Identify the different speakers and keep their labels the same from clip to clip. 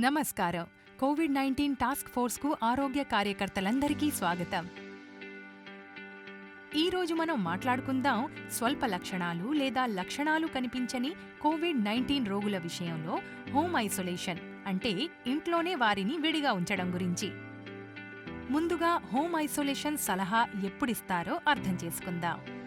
Speaker 1: నమస్కారం. Covid nineteen task ఫోర్స్కు ఆరోగ్య కార్యకర్తలందరికీ స్వాగతం. ఈ రోజు మనం మాట్లాడుకుందాం స్వల్ప లక్షణాలు లేదా లక్షణాలు కనిపించని కోవిడ్ నైన్టీన్ రోగుల విషయంలో హోమ్ ఐసోలేషన్ అంటే ఇంట్లోనే వారిని విడిగా ఉంచడం గురించి. ముందుగా హోమ్ ఐసోలేషన్ సలహా ఎప్పుడిస్తారో అర్థం చేసుకుందాం.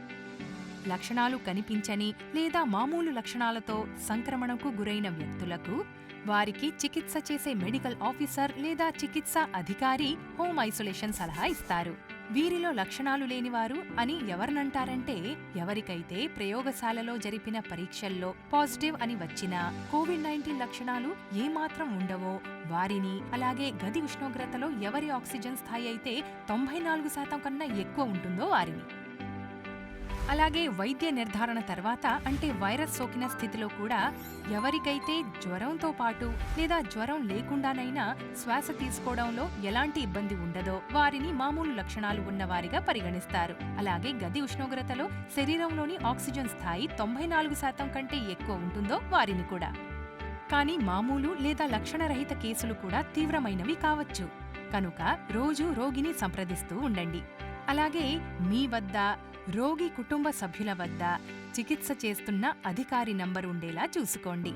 Speaker 1: లక్షణాలు కనిపించని లేదా మామూలు లక్షణాలతో సంక్రమణకు గురైన వ్యక్తులకు వారికి చికిత్స చేసే మెడికల్ ఆఫీసర్ లేదా చికిత్సా అధికారి హోమ్ ఐసోలేషన్ సలహా ఇస్తారు. వీరిలో లక్షణాలు లేనివారు అని ఎవరినంటారంటే ఎవరికైతే ప్రయోగశాలలో జరిపిన పరీక్షల్లో పాజిటివ్ అని వచ్చినా కోవిడ్ నైన్టీన్ లక్షణాలు ఏమాత్రం ఉండవో వారిని అలాగే గది ఉష్ణోగ్రతలో ఎవరి ఆక్సిజన్ స్థాయి అయితే తొంభై నాలుగు శాతం కన్నా ఎక్కువ ఉంటుందో వారిని. అలాగే వైద్య నిర్ధారణ తర్వాత అంటే వైరస్ సోకిన స్థితిలో కూడా ఎవరికైతే జ్వరంతో పాటు లేదా జ్వరం లేకుండానైనా శ్వాస తీసుకోవడంలో ఎలాంటి ఇబ్బంది ఉండదో వారిని మామూలు లక్షణాలు ఉన్నవారిగా పరిగణిస్తారు. అలాగే గది ఉష్ణోగ్రతలో శరీరంలోని ఆక్సిజన్ స్థాయి తొంభై నాలుగు శాతం కంటే ఎక్కువ ఉంటుందో వారిని కూడా. కానీ మామూలు లేదా లక్షణరహిత కేసులు కూడా తీవ్రమైనవి కావచ్చు. కనుక రోజు రోగిని సంప్రదిస్తూ ఉండండి. అలాగే మీ వద్ద రోగి కుటుంబ సభ్యుల వద్ద చికిత్స చేస్తున్న అధికారి నంబర్ ఉండేలా చూసుకోండి.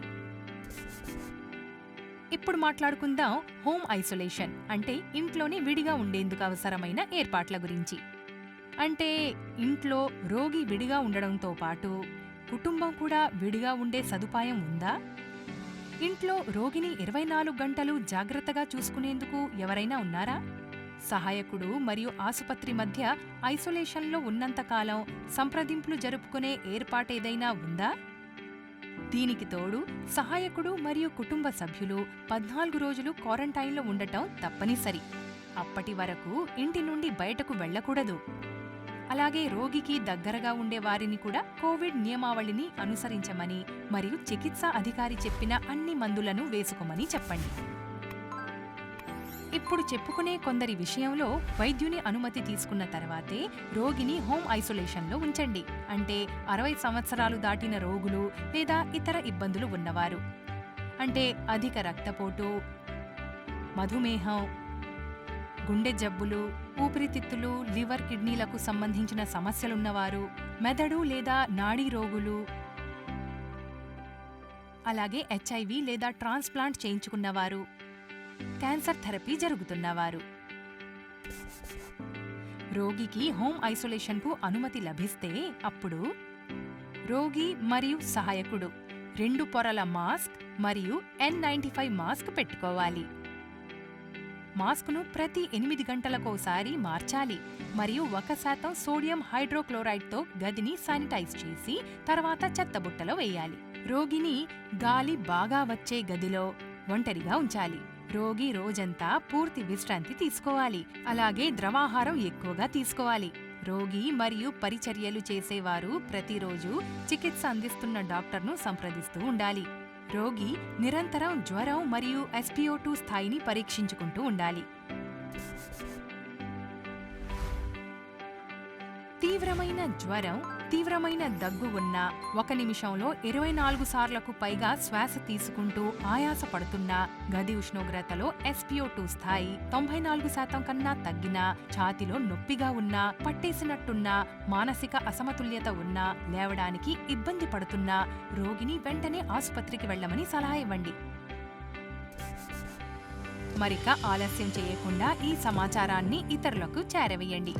Speaker 1: ఇప్పుడు మాట్లాడుకుందాం హోమ్ ఐసోలేషన్ అంటే ఇంట్లోనే విడిగా ఉండేందుకు అవసరమైన ఏర్పాట్ల గురించి. అంటే ఇంట్లో రోగి విడిగా ఉండడంతో పాటు కుటుంబం కూడా విడిగా ఉండే సదుపాయం ఉందా? ఇంట్లో రోగిని ఇరవై నాలుగు గంటలు జాగ్రత్తగా చూసుకునేందుకు ఎవరైనా ఉన్నారా? సహాయకుడు మరియు ఆసుపత్రి మధ్య ఐసోలేషన్లో ఉన్నంతకాలం సంప్రదింపులు జరుపుకునే ఏర్పాటేదైనా ఉందా? దీనికి తోడు సహాయకుడు మరియు కుటుంబ సభ్యులు పద్నాలుగు రోజులు క్వారంటైన్లో ఉండటం తప్పనిసరి. అప్పటి వరకు ఇంటి నుండి బయటకు వెళ్ళకూడదు. అలాగే రోగికి దగ్గరగా ఉండే వారిని కూడా కోవిడ్ నియమావళిని అనుసరించమని మరియు చికిత్సా అధికారి చెప్పిన అన్ని మందులను వేసుకోమని చెప్పండి. ఇప్పుడు చెప్పుకునే కొందరి విషయంలో వైద్యుని అనుమతి తీసుకున్న తర్వాతే రోగిని హోమ్ ఐసోలేషన్లో ఉంచండి. అంటే అరవై సంవత్సరాలు దాటిన రోగులు లేదా ఇతర ఇబ్బందులు ఉన్నవారు. అంటే అధిక రక్తపోటు మధుమేహం గుండె జబ్బులు ఊపిరితిత్తులు లివర్ కిడ్నీలకు సంబంధించిన సమస్యలున్నవారు మెదడు లేదా నాడీ రోగులు అలాగే హెచ్ఐవి లేదా ట్రాన్స్ప్లాంట్ చేయించుకున్నవారు. క్యాన్సర్ థెరపీ జరుగుతున్నవారు. రోగికి హోమ్ ఐసోలేషన్కు అనుమతి లభిస్తే అప్పుడు రోగి మరియు సహాయకుడు రెండు పొరల మాస్క్ మరియు ఎన్ నైంటీ ఫైవ్ మాస్క్ పెట్టుకోవాలి. మాస్క్ను ప్రతి ఎనిమిది గంటలకోసారి మార్చాలి మరియు ఒక శాతం సోడియం హైడ్రోక్లోరైడ్తో గదిని శానిటైజ్ చేసి తర్వాత చెత్తబుట్టలో వేయాలి. రోగిని గాలి బాగా వచ్చే గదిలో ఒంటరిగా ఉంచాలి. రోగి రోజంతా పూర్తి విశ్రాంతి తీసుకోవాలి. అలాగే ద్రవాహారం ఎక్కువగా తీసుకోవాలి. రోగి మరియు పరిచర్యలు చేసేవారు ప్రతిరోజు చికిత్స అందిస్తున్న డాక్టర్ను సంప్రదిస్తూ ఉండాలి. రోగి నిరంతరం జ్వరం మరియు ఎస్పిఓ టూ స్థాయిని పరీక్షించుకుంటూ ఉండాలి. తీవ్రమైన జ్వరం తీవ్రమైన దగ్గు ఉన్న ఒక నిమిషంలో ఇరవై నాలుగు సార్లకు పైగా శ్వాస తీసుకుంటూ ఆయాస పడుతున్నా గది ఉష్ణోగ్రతలో ఎస్పిఓ టూ స్థాయి తొంభై నాలుగు శాతం కన్నా తగ్గినా ఛాతిలో నొప్పిగా ఉన్నా పట్టేసినట్టున్నా మానసిక అసమతుల్యత ఉన్నా లేవడానికి ఇబ్బంది పడుతున్నా రోగిని వెంటనే ఆసుపత్రికి వెళ్ళమని సలహా ఇవ్వండి. మరిక ఆలస్యం చేయకుండా ఈ సమాచారాన్ని ఇతరులకు చేరవేయండి.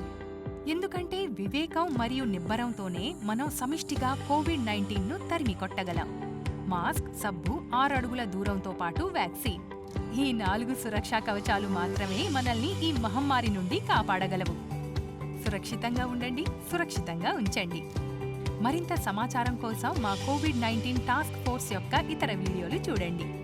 Speaker 1: ఎందుకంటే వివేకం మరియు నిబ్బరంతోనే మనం సమిష్టిగా కోవిడ్ నైన్టీన్ను తరిమి కొట్టగలం. మాస్క్ సబ్బు ఆరు అడుగుల దూరంతో పాటు వ్యాక్సిన్. ఈ నాలుగు సురక్షా కవచాలు మాత్రమే మనల్ని ఈ మహమ్మారి నుండి కాపాడగలవు. సురక్షితంగా ఉండండి సురక్షితంగా ఉంచండి. మరింత సమాచారం కోసం మా కోవిడ్ నైన్టీన్ టాస్క్ ఫోర్స్ యొక్క ఇతర వీడియోలు చూడండి.